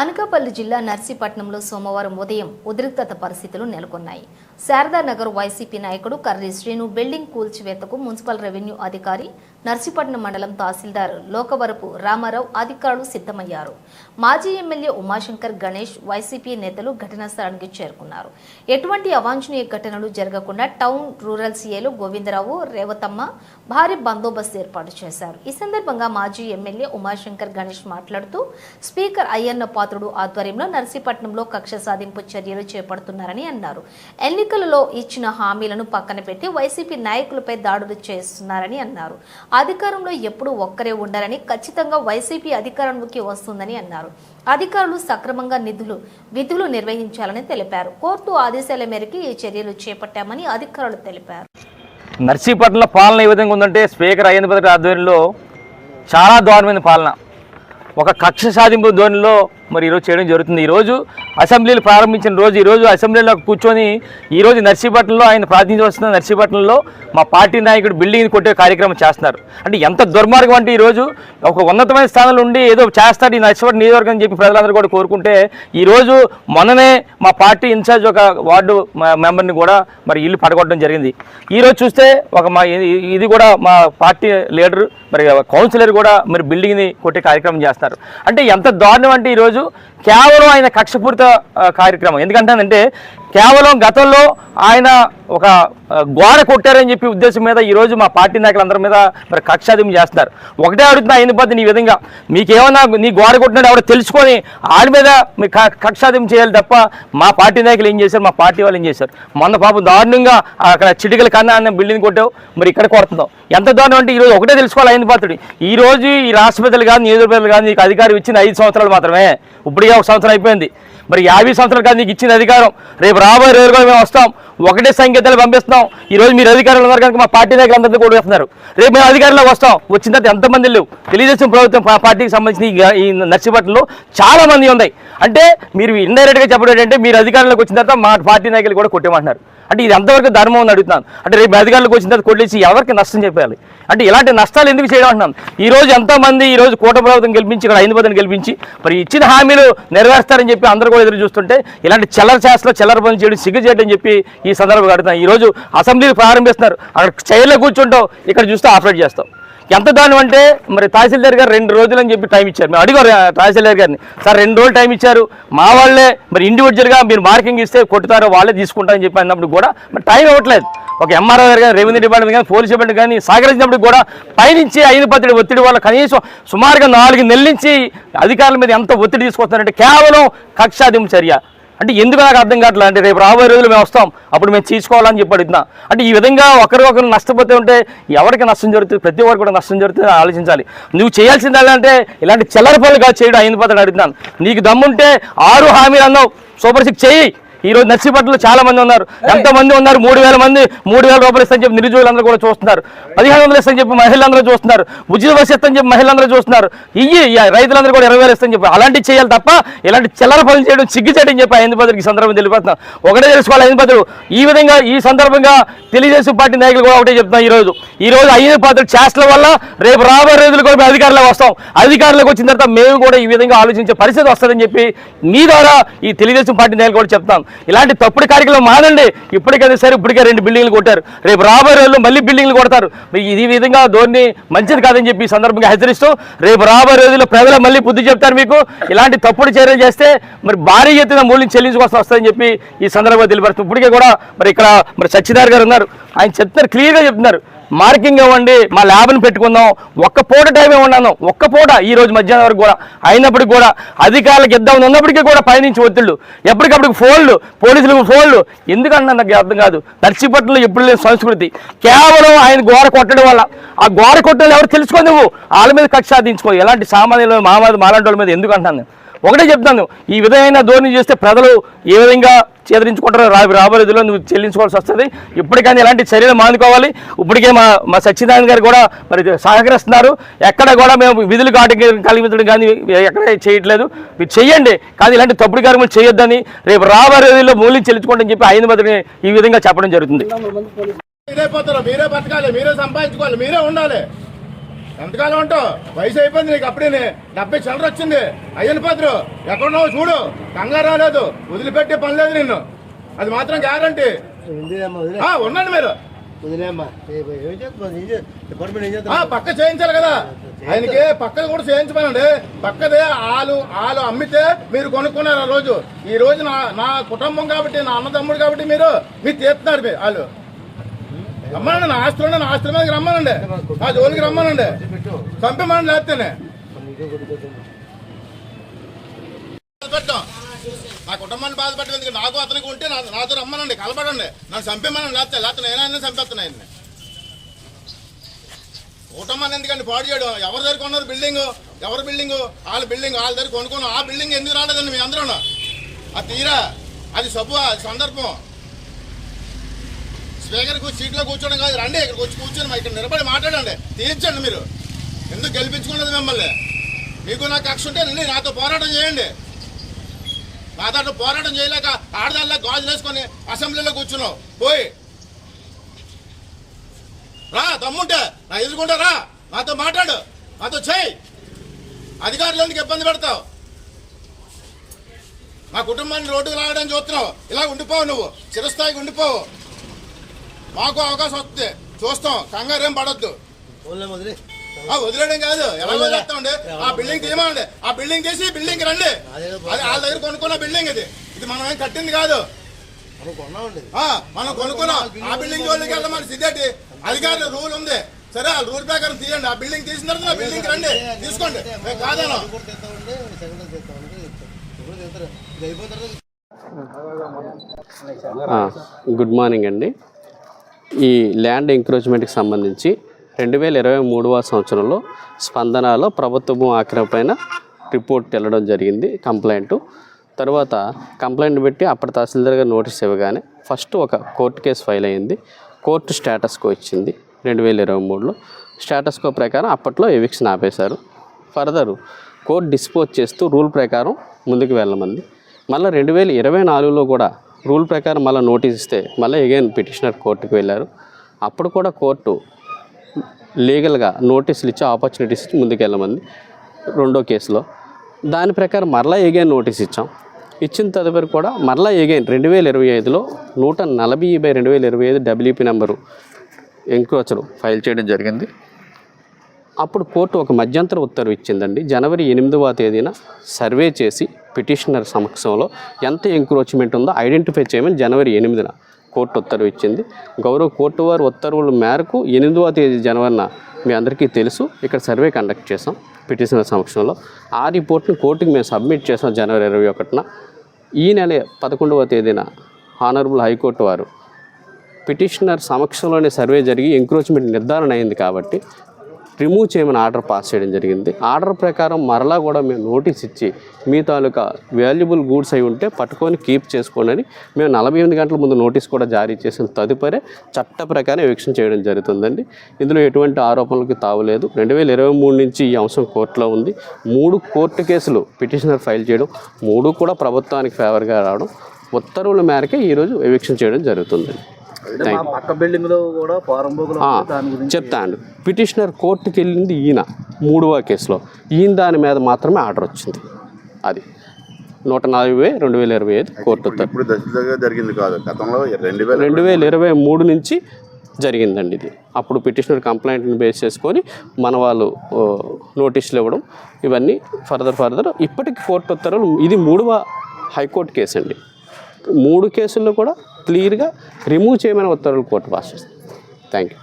అనకాపల్లి జిల్లా నర్సీపట్నంలో సోమవారం ఉదయం ఉద్రిక్తత పరిస్థితులు నెలకొన్నాయి. శారదా నగర్ వైసీపీ నాయకుడు కర్రీ శ్రీను బిల్డింగ్ కూల్చివేతకు మున్సిపల్ రెవెన్యూ అధికారి నర్సీపట్నం మండలం తహసీల్దార్ లోకవరపు రామారావు అధికారులు సిద్ధమయ్యారు. మాజీ ఎమ్మెల్యే ఉమాశంకర్ గణేష్ వైసీపీ నేతలు ఘటనా స్థలానికి చేరుకున్నారు. ఎటువంటి అవాంఛనీయ ఘటనలు జరగకుండా టౌన్ రూరల్ సీఏలు గోవిందరావు రేవతమ్మ భారీ బందోబస్తు ఏర్పాటు చేశారు. ఈ సందర్భంగా మాజీ ఎమ్మెల్యే ఉమాశంకర్ గణేష్ మాట్లాడుతూ స్పీకర్ అయ్యన్న పాత్రుడు ఆధ్వర్యంలో నర్సీపట్నంలో కక్ష సాధింపు చర్యలు చేపడుతున్నారని అన్నారు. ఎన్నికలలో ఇచ్చిన హామీలను పక్కన పెట్టి వైసీపీ నాయకులపై దాడులు చేస్తున్నారని అన్నారు. అధికారంలో ఎప్పుడూ ఒక్కరే ఉండాలని ఖచ్చితంగా వైసీపీ అధికారంలోకి వస్తుందని అన్నారు. అధికారులు సక్రమంగా నిధులు విధులు నిర్వహించాలని తెలిపారు. కోర్టు ఆదేశాల మేరకు ఈ చర్యలు చేపట్టామని అధికారులు తెలిపారు. నర్సీపట్నంలో పాలన ఏ విధంగా ఉందంటే స్పీకర్ అయ్యేంద్ర ఆధ్వర్యంలో చాలా దారుణమైన పాలన. ఒక కక్ష సాధింపు ధోరణిలో మరి ఈరోజు చేయడం జరుగుతుంది. ఈరోజు అసెంబ్లీలు ప్రారంభించిన రోజు ఈరోజు అసెంబ్లీలో కూర్చొని ఈరోజు నర్సీపట్నంలో ఆయన ప్రాతినిధ్యం వస్తున్న నర్సీపట్నంలో మా పార్టీ నాయకుడు బిల్డింగ్ కొట్టే కార్యక్రమం చేస్తున్నారు. అంటే ఎంత దుర్మార్గం అంటే ఈరోజు ఒక ఉన్నతమైన స్థానంలో ఉండి ఏదో చేస్తారు ఈ నర్సీపట్నం నియోజకవర్గం అని చెప్పి ప్రజలందరూ కూడా కోరుకుంటే ఈరోజు మొన్ననే మా పార్టీ ఇన్ఛార్జ్ ఒక వార్డు మెంబర్ని కూడా మరి ఇల్లు పడగొట్టడం జరిగింది. ఈరోజు చూస్తే ఒక మా ఇది ఇది కూడా మా పార్టీ లీడర్ మరి కౌన్సిలర్ కూడా మరి బిల్డింగ్ని కొట్టే కార్యక్రమం చేస్తారు. అంటే ఎంత దారుణం అంటే ఈరోజు Gracias. కేవలం ఆయన కక్షపూరిత కార్యక్రమం. ఎందుకంటే కేవలం గతంలో ఆయన ఒక గోడ కొట్టారని చెప్పి ఉద్దేశం మీద ఈరోజు మా పార్టీ నాయకులందరి మీద మరి కక్షాదింపు చేస్తున్నారు ఒకటే అడుగుతున్నా అయిన పద్ధతి ఈ విధంగా. మీకేమన్నా నీ గోడ కొట్టినాడు ఆవిడ తెలుసుకొని ఆడి మీద మీ క- చేయాలి తప్ప మా పార్టీ నాయకులు ఏం చేశారు? మా పార్టీ వాళ్ళు ఏం చేశారు? మొన్న పాపం దారుణంగా అక్కడ చిటికల కన్నా అన్న బిల్డింగ్ కొట్టావు మరి ఇక్కడ కొడుతున్నావు. ఎంత దారుణం అంటే ఈరోజు ఒకటే తెలుసుకోవాలి ఆయన పాత్రుడు ఈ రోజు ఈ రాష్ట్రపతులు కానీ నియోజకవర్గాలు కానీ నీకు అధికారం ఇచ్చిన ఐదు సంవత్సరాలు మాత్రమే. ఇప్పుడు ఒక సంవత్సరం అయిపోయింది. మరి యాభై సంవత్సరాలు కాదు నీకు ఇచ్చిన అధికారం. రేపు రాబోయే రోజులు కూడా మేము వస్తాం. ఒకటే సంకేతాలు పంపిస్తున్నాం. ఈ రోజు మీరు అధికారులు ఉన్నారు కనుక మా పార్టీ నాయకులు అందరినీ కూడా వేస్తున్నారు రేపు మేము అధికారంలోకి వస్తాం. వచ్చిన తర్వాత ఎంతమంది లేవు. తెలుగుదేశం ప్రభుత్వం పార్టీకి సంబంధించిన ఈ నర్సిపట్నంలో చాలా మంది ఉన్నాయి. అంటే మీరు ఇండైరెక్ట్గా చెప్పడం ఏంటంటే మీరు అధికారంలోకి వచ్చిన తర్వాత మా పార్టీ నాయకులు కూడా కొట్టేమంటున్నారు. అంటే ఇది ఎంతవరకు ధర్మం అని అడుగుతున్నాను. అంటే రేపు అధికారులకు వచ్చిన తర్వాత కొట్టేసి ఎవరికి నష్టం చెప్పాలి? అంటే ఇలాంటి నష్టాలు ఎందుకు చేయడం అంటున్నాను? ఈ రోజు ఎంతమంది ఈ రోజు కూట ప్రభుత్వం గెలిపించి ఇక్కడ ఐదు గెలిపించి మరి ఇచ్చిన హామీలు నెరవేరుస్తారని చెప్పి అందరూ కూడా ఎదురు చూస్తుంటే ఇలాంటి చిల్లర చేస్తలో చిల్లర పనులు చేయడం సిగ్గు చేయడం అని చెప్పి ఈ సందర్భంగా అడుగుతున్నాను. ఈ రోజు ప్రారంభిస్తున్నారు. అక్కడ చైర్లో కూర్చుంటాం. ఇక్కడ చూస్తే ఆపరేట్ చేస్తాం. ఎంత దాని అంటే మరి తహసీల్దార్ గారు రెండు రోజులు అని చెప్పి టైం ఇచ్చారు. మేము అడిగారు తహసీల్దార్ గారిని. సార్ రెండు రోజులు టైం ఇచ్చారు. మా వాళ్ళే మరి ఇండివిజువల్గా మీరు మార్కింగ్ ఇస్తే కొట్టుతారో వాళ్ళే తీసుకుంటారని చెప్పి అన్నప్పుడు కూడా మరి టైం ఇవ్వట్లేదు. ఒక ఎంఆర్ఓ గారు కానీ రెవెన్యూ డిపార్ట్మెంట్ కానీ పోలీస్ డిపార్ట్మెంట్ కానీ సహకరించినప్పుడు కూడా పైనుంచి ఐదు పత్రిక ఒత్తిడి వల్ల కనీసం సుమారుగా నాలుగు నెలల నుంచి అధికారుల మీద ఎంత ఒత్తిడి తీసుకొస్తారంటే కేవలం కక్షాదింపు చర్య. అంటే ఎందుకు నాకు అర్థం కావట్లేదు? అంటే రేపు రాబోయే రోజులు మేము వస్తాం. అప్పుడు మేము తీసుకోవాలని చెప్పి అడుగుతున్నా. అంటే ఈ విధంగా ఒకరికొకరు నష్టపోతే ఉంటే ఎవరికి నష్టం జరుగుతుంది? ప్రతి ఒక్కరు కూడా నష్టం జరుగుతుంది ఆలోచించాలి. నువ్వు చేయాల్సింది అంటే ఇలాంటి చిల్లర పనులు కాదు చేయడం. అయిన పద్ధతి అడుగుతున్నాను. నీకు దమ్ముంటే ఆరు హామీలు అన్నావు. సూపర్ సిక్స్ చేయి ఈ రోజు నర్సీపట్నంలో చాలా మంది ఉన్నారు. ఎంతమంది ఉన్నారు? మూడు వేల మంది మూడు వేల రూపాయలు ఇస్తారని చెప్పి నిరుద్యోగులందరూ కూడా చూస్తున్నారు. పదిహేను వందలు ఇస్తాని చెప్పి మహిళలందరూ చూస్తున్నారు. ఉచిత బస్సు ఇస్తాని చెప్పి మహిళలందరూ చూస్తున్నారు. ఇయ్యి రైతులందరూ కూడా ఇరవై వేలు ఇస్తారని చెప్పి అలాంటివి చేయాలి తప్ప ఇలాంటి చిల్లర పనులు చేయడం సిగ్గు చేయడం చెప్పి ఐదు పదరికి సందర్భం తెలియపడుతున్నాం ఒకటే తెలుసుకోవాలి ఐదు పదరు ఈ విధంగా ఈ సందర్భంగా తెలుగుదేశం పార్టీ నాయకులు కూడా ఒకటే చెప్తున్నాం ఈ రోజు ఈ రోజు ఐదు పదరు చేష్టల వల్ల రేపు రాబోయే రోజులు కూడా మేము అధికారులకు వస్తాం. అధికారులకు వచ్చిన తర్వాత మేము కూడా ఈ విధంగా ఆలోచించే పరిస్థితి వస్తుందని చెప్పి మీ ద్వారా ఈ తెలుగుదేశం పార్టీ నాయకులు కూడా చెప్తాం. ఇలాంటి తప్పుడు కార్యక్రమం మానండి ఇప్పటికైనా సరే ఇప్పటికే రెండు బిల్డింగ్లు కొట్టారు. రేపు రాబోయే రోజుల్లో మళ్ళీ బిల్డింగ్లు కొడతారు. ఈ విధంగా ధోరణి మంచిది కాదని చెప్పి ఈ సందర్భంగా హెచ్చరిస్తూ రేపు రాబోయే రోజుల్లో ప్రజలు మళ్ళీ బుద్ధి చెప్తారు మీకు. ఇలాంటి తప్పుడు చర్యలు చేస్తే మరి భారీ ఎత్తున మూల్యం చెల్లించుకోవాల్సి వస్తుందని చెప్పి ఈ సందర్భంగా తెలియపరుస్తుంది ఇప్పటికే కూడా మరి ఇక్కడ మరి సత్యనారాయణ గారు ఉన్నారు. ఆయన చెప్తున్నారు క్లియర్గా చెప్తున్నారు. మార్కింగ్ ఇవ్వండి మా ల్యాబ్ని పెట్టుకుందాం. ఒక్క పూట టైమే ఉన్నాను ఒక్క పూట ఈ రోజు మధ్యాహ్నం వరకు కూడా. అయినప్పటికీ కూడా అధికారులకు ఇద్దామని ఉన్నప్పటికీ కూడా పైనుంచి ఒత్తిళ్ళు. ఎప్పటికప్పుడు ఫోన్లు పోలీసులకు ఫోన్లు. ఎందుకంటే నాకు అర్థం కాదు. నర్సీపట్నంలో ఎప్పుడు లేని సంస్కృతి. కేవలం ఆయన గోడ కొట్టడం వల్ల. ఆ గోడ కొట్టడం ఎవరు తెలుసుకో నువ్వు? వాళ్ళ మీద కక్ష సాధించుకో. ఎలాంటి సామాన్యులు మామాది మాలాంటి వాళ్ళ మీద ఎందుకు అంటాను ఒకటే చెప్తాను ఈ విధమైన ధోరణి చేస్తే ప్రజలు ఏ విధంగా చేదరించుకుంటారో రా రాబోయే రోజుల్లో నువ్వు చెల్లించుకోవాల్సి వస్తుంది. ఇప్పటికైనా ఎలాంటి చర్యలు మానుకోవాలి. ఇప్పటికే మా మా సత్యనారాయణ గారు కూడా మరి సహకరిస్తున్నారు. ఎక్కడ కూడా మేము విధులు కాటి కలిగించడం కానీ ఎక్కడ చేయట్లేదు. మీరు చేయండి కానీ ఇలాంటి తప్పుడు కార్యక్రమాలు చేయొద్దని రేపు రాబోయే రోజుల్లో మూల్యం చెల్లించుకోండి అని చెప్పి ఆయన బదిలీ ఈ విధంగా చెప్పడం జరుగుతుంది. మీరే పోతారు మీరే బతకాలి మీరే సంపాదించుకోవాలి మీరే ఉండాలి. ఎంతకాలం ఉంటావు వయసు అయిపోయింది నీకు అప్పుడే డెబ్బై చిల్లర వచ్చింది. అయ్యని పాత్ర ఎక్కడున్నావు చూడు. కంగారు రాలేదు. వదిలిపెట్టే పని లేదు నిన్ను. అది మాత్రం గ్యారంటీ. ఉండండి మీరు. పక్క చేయించాలి కదా. ఆయనకి పక్కది కూడా చేయించమనండి. పక్కదే ఆలు ఆలు అమ్మితే మీరు కొనుక్కున్నారు ఆ రోజు. ఈ రోజు నా నా కుటుంబం కాబట్టి నా అన్నదమ్ముడు కాబట్టి మీరు మీరు తీస్తున్నారు వాళ్ళు రమ్మనండి నా ఆస్తులు నా ఆస్తుల మీదకి రమ్మనండి. నా జోలికి రమ్మనండి. చంపమని లేస్తేనే నీకే నా కుటుంబాన్ని బాధపెట్టడం నాకు అతనికి ఉంటే నాతో రమ్మనండి కలపడండి. నన్ను చంపేమని లేకపోతే లేకపోతే నేనైనా చంపేస్తాను ఆయన్ని. కుటుంబాన్ని ఎందుకండి పాడు చేయడం? ఎవరి దగ్గర కొన్నారు బిల్డింగ్? ఎవరి బిల్డింగ్? వాళ్ళ బిల్డింగ్ వాళ్ళ దగ్గర కొనుక్కున్నాం. ఆ బిల్డింగ్ ఎందుకు రాలేదండి మీ అందరూ అది తీరా? అది సబ్బు అది సందర్భం. స్పీకర్ సీట్లో కూర్చోడం కాదు రండి ఇక్కడికి వచ్చి కూర్చొని మా ఇక్కడ నిలబడి మాట్లాడండి తీర్చండి మీరు. ఎందుకు గెలిపించుకున్నది మిమ్మల్ని? మీకు నాకు కక్ష ఉంటే రండి నాతో పోరాటం చేయండి. నాతో పోరాటం చేయలేక ఆడదాల్లో గాజులు వేసుకొని అసెంబ్లీలో కూర్చున్నావు. పోయి. రా దమ్ముంటే నా ఎదుర్కొంటా రా నాతో మాట్లాడు నాతో చేయి అధికారులు ఎందుకు ఇబ్బంది పెడతావు? మా కుటుంబాన్ని రోడ్డుకు రావడానికి చూస్తున్నావు. ఇలా ఉండిపోవు నువ్వు చిరస్థాయికి ఉండిపోవు. మాకు అవకాశం వస్తుంది. చూస్తాం. కంగారు ఏం పడొద్దు. వదిలేయడం కాదు. ఎలా వదిలేస్తామండి? ఆ బిల్డింగ్ తీయమండి. ఆ బిల్డింగ్ తీసి బిల్డింగ్ రండి. అది వాళ్ళ దగ్గర కొనుక్కున్న బిల్డింగ్ ఇది. ఇది మనం ఏం కట్టింది కాదు. మనం కొన్నామండి. ఆ మనం కొనుక్కున్నాం. ఆ బిల్డింగ్ జోలికి వెళ్ళమని సిద్ధేటి. అధికారులు రూల్ ఉంది. సరే ఆ రూల్ ప్రకారం తీయండి. ఆ బిల్డింగ్ తీసిన తర్వాత ఆ బిల్డింగ్ రండి. తీసుకోండి. కాదను ఆ, గుడ్ మార్నింగ్ అండి. ఈ ల్యాండ్ ఎంక్రోచ్మెంట్కి సంబంధించి రెండు వేల ఇరవై మూడవ సంవత్సరంలో స్పందనలో ప్రభుత్వము ఆక్రమణ పైన రిపోర్ట్ వెళ్ళడం జరిగింది కంప్లైంట్. తర్వాత కంప్లైంట్ పెట్టి అప్పటి తహసీల్దార్ గారు నోటీస్ ఇవ్వగానే ఫస్ట్ ఒక కోర్టు కేసు ఫైల్ అయింది. కోర్టు స్టేటస్కో ఇచ్చింది రెండు వేల ఇరవై మూడులో. స్టేటస్కో ప్రకారం అప్పట్లో ఎవిక్షన్ ఆపేశారు. ఫర్దర్ కోర్టు డిస్పోజ్ చేస్తూ రూల్ ప్రకారం ముందుకు వెళ్ళమంది. మళ్ళీ రెండు వేల ఇరవై నాలుగులో కూడా రూల్ ప్రకారం మళ్ళీ నోటీస్ ఇస్తే మళ్ళీ ఎగైన్ పిటిషనర్ కోర్టుకు వెళ్ళారు. అప్పుడు కూడా కోర్టు లీగల్గా నోటీసులు ఇచ్చి ఆపర్చునిటీస్ ఇచ్చి ముందుకెళ్ళమంది రెండో కేసులో. దాని ప్రకారం మరలా ఎగైన్ నోటీస్ ఇచ్చాం. ఇచ్చిన తదుపరి కూడా మరలా ఎగైన్ రెండు వేల ఇరవై ఐదులో నూట నలభై బై రెండు వేల ఇరవై ఐదు డబ్ల్యూపీ నెంబరు ఎంక్రోచరు ఫైల్ చేయడం జరిగింది. అప్పుడు కోర్టు ఒక మధ్యంతర ఉత్తర్వు ఇచ్చిందండి. జనవరి ఎనిమిదవ తేదీన సర్వే చేసి పిటిషనర్ సమక్షంలో ఎంత ఎంక్రోచ్మెంట్ ఉందో ఐడెంటిఫై చేయమని జనవరి ఎనిమిదిన కోర్టు ఉత్తర్వు ఇచ్చింది. గౌరవ కోర్టు వారి ఉత్తర్వుల మేరకు ఎనిమిదవ తేదీ జనవరిన మీ అందరికీ తెలుసు. ఇక్కడ సర్వే కండక్ట్ చేసాం పిటిషనర్ సమక్షంలో. ఆ రిపోర్ట్ని కోర్టుకి మేము సబ్మిట్ చేసాం జనవరి ఇరవై ఒకటిన. ఈ నెల పదకొండవ తేదీన హానరబుల్ హైకోర్టు వారు పిటిషనర్ సమక్షంలోనే సర్వే జరిగి ఎంక్రోచ్మెంట్ నిర్ధారణ అయింది కాబట్టి రిమూవ్ చేయమని ఆర్డర్ పాస్ చేయడం జరిగింది. ఆర్డర్ ప్రకారం మరలా కూడా మేము నోటీస్ ఇచ్చి మీ తాలూకా వాల్యుబుల్ గూడ్స్ అయి ఉంటే పట్టుకొని కీప్ చేసుకోండి అని మేము నలభై ఎనిమిది గంటల ముందు నోటీస్ కూడా జారీ చేసిన తదుపరి చట్ట ప్రకారం ఎవిక్షన్ చేయడం జరుగుతుందండి. ఇందులో ఎటువంటి ఆరోపణలకు తావులేదు రెండు వేల ఇరవై మూడు నుంచి ఈ అంశం కోర్టులో ఉంది. మూడు కోర్టు కేసులు పిటిషనర్ ఫైల్ చేయడం మూడు కూడా ప్రభుత్వానికి ఫేవర్గా రావడం ఉత్తర్వుల మేరకే ఈరోజు ఎవిక్షన్ చేయడం జరుగుతుందండి. థ్యాంక్ యూ పక్క బిల్డింగ్లో కూడా పోరంబోకులు ఆ, చెప్తా అండి పిటిషనర్ కోర్టుకి వెళ్ళింది ఈయన మూడవ కేసులో. ఈయన దాని మీద మాత్రమే ఆర్డర్ వచ్చింది. అది నూట నలభై రెండు వేల ఇరవై ఐదు కోర్టు ఇప్పుడు జరిగింది కాదు. గతంలో రెండు వేల రెండు వేల ఇరవై మూడు నుంచి జరిగిందండి ఇది. అప్పుడు పిటిషనర్ కంప్లైంట్ని బేస్ చేసుకొని మన వాళ్ళు నోటీసులు ఇవ్వడం ఇవన్నీ ఫర్దర్ ఫర్దర్ ఇప్పటికి కోర్టు ఉత్తర్వులు ఇది మూడవ హైకోర్టు కేసు అండి మూడు కేసుల్లో కూడా క్లియర్గా రిమూవ్ చేయమని ఉత్తర్వులు కోర్టు పాస్ చేస్తుంది థ్యాంక్ యూ